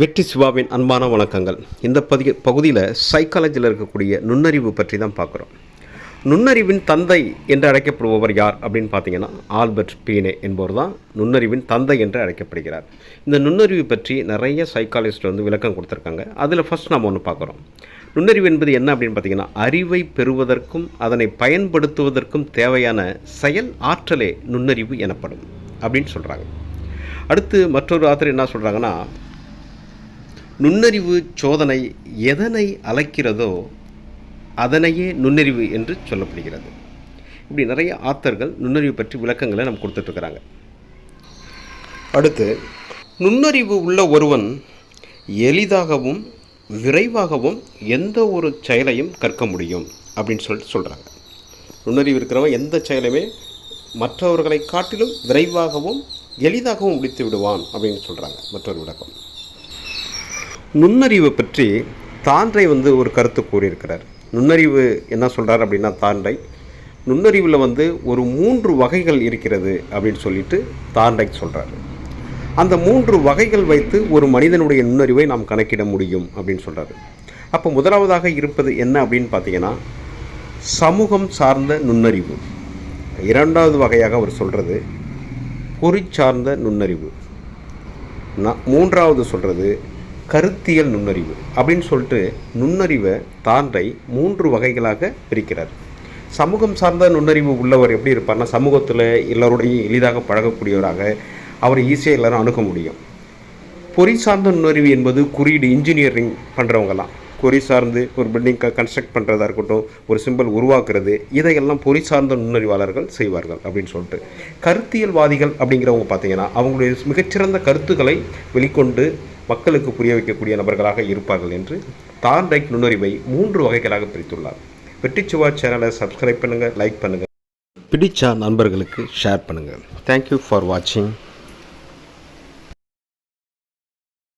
வெற்றி சிவாவின் அன்பான வணக்கங்கள். இந்த பதி பகுதியில் சைக்காலஜியில் இருக்கக்கூடிய நுண்ணறிவு பற்றி தான் பார்க்குறோம். நுண்ணறிவின் தந்தை என்று அழைக்கப்படுபவர் யார் அப்படின்னு பார்த்தீங்கன்னா ஆல்பர்ட் பீனே என்பவர் தான் நுண்ணறிவின் தந்தை என்று அழைக்கப்படுகிறார். இந்த நுண்ணறிவு பற்றி நிறைய சைக்காலஜிஸ்ட் வந்து விளக்கம் கொடுத்துருக்காங்க. அதில் ஃபஸ்ட் நம்ம ஒன்று பார்க்குறோம். நுண்ணறிவு என்பது என்ன அப்படின்னு பார்த்தீங்கன்னா அறிவை பெறுவதற்கும் அதனை பயன்படுத்துவதற்கும் தேவையான செயல் ஆற்றலே நுண்ணறிவு எனப்படும் அப்படின்னு சொல்கிறாங்க அடுத்து மற்றொரு ஆத்தர் என்ன சொல்கிறாங்கன்னா நுண்ணறிவு சோதனை எதனை அழைக்கிறதோ அதனையே நுண்ணறிவு என்று சொல்லப்படுகிறது. இப்படி நிறைய ஆத்தர்கள் நுண்ணறிவு பற்றி விளக்கங்களை நம்ம கொடுத்துட்ருக்குறாங்க. அடுத்து நுண்ணறிவு உள்ள ஒருவன் எளிதாகவும் விரைவாகவும் எந்த ஒரு செயலையும் கற்க முடியும் அப்படின்னு சொல்லிட்டு சொல்கிறாங்க நுண்ணறிவு இருக்கிறவன் எந்த செயலையுமே மற்றவர்களை காட்டிலும் விரைவாகவும் எளிதாகவும் முடித்து விடுவான் அப்படின்னு சொல்கிறாங்க மற்றொரு விளக்கம். நுண்ணறிவு பற்றி தாண்டை வந்து ஒரு கருத்து கூறியிருக்கிறார். நுண்ணறிவு என்ன சொல்கிறார் அப்படின்னா தாண்டை. நுண்ணறிவில் வந்து ஒரு மூன்று வகைகள் இருக்கிறது அப்படின்னு சொல்லிட்டு தாண்டை சொல்கிறாரு அந்த மூன்று வகைகள் வைத்து ஒரு மனிதனுடைய நுண்ணறிவை நாம் கணக்கிட முடியும் அப்படின்னு சொல்கிறாரு அப்போ முதலாவதாக இருப்பது என்ன அப்படின்னு பார்த்தீங்கன்னா சமூகம் சார்ந்த நுண்ணறிவு. இரண்டாவது வகையாக அவர் சொல்கிறது பொறி சார்ந்த நுண்ணறிவு. நான் மூன்றாவது சொல்கிறது கருத்தியல் நுண்ணறிவு அப்படின்னு சொல்லிட்டு நுண்ணறிவை தாண்டை மூன்று வகைகளாக பிரிக்கிறார். சமூகம் சார்ந்த நுண்ணறிவு உள்ளவர் எப்படி இருப்பார்னா சமூகத்தில் எல்லோருடையும் எளிதாக பழகக்கூடியவராக அவரை ஈஸியாக எல்லாரும் அணுக முடியும். பொறி சார்ந்த நுண்ணறிவு என்பது குறியீடு இன்ஜினியரிங் பண்ணுறவங்கலாம் பொறி சார்ந்து ஒரு பில்டிங் கன்ஸ்ட்ரக்ட் பண்ணுறதா இருக்கட்டும் ஒரு சிம்பிள் உருவாக்குறது இதையெல்லாம் பொறி சார்ந்த நுண்ணறிவாளர்கள் செய்வார்கள் அப்படின்னு சொல்லிட்டு. கருத்தியல்வாதிகள் அப்படிங்கிறவங்க பார்த்தீங்கன்னா அவங்களுடைய மிகச்சிறந்த கருத்துக்களை வெளிக்கொண்டு மக்களுக்கு புரிய வைக்கக்கூடிய நபர்களாக இருப்பார்கள் என்று தார்டைக் நுண்ணறிவை மூன்று வகைகளாக பிரித்துள்ளார். வெற்றிச்சுவா சேனலை சப்ஸ்கிரைப் பண்ணுங்கள் லைக் பண்ணுங்கள் பிடிச்சா நண்பர்களுக்கு ஷேர் பண்ணுங்கள் தேங்க்யூ ஃபார் வாட்சிங்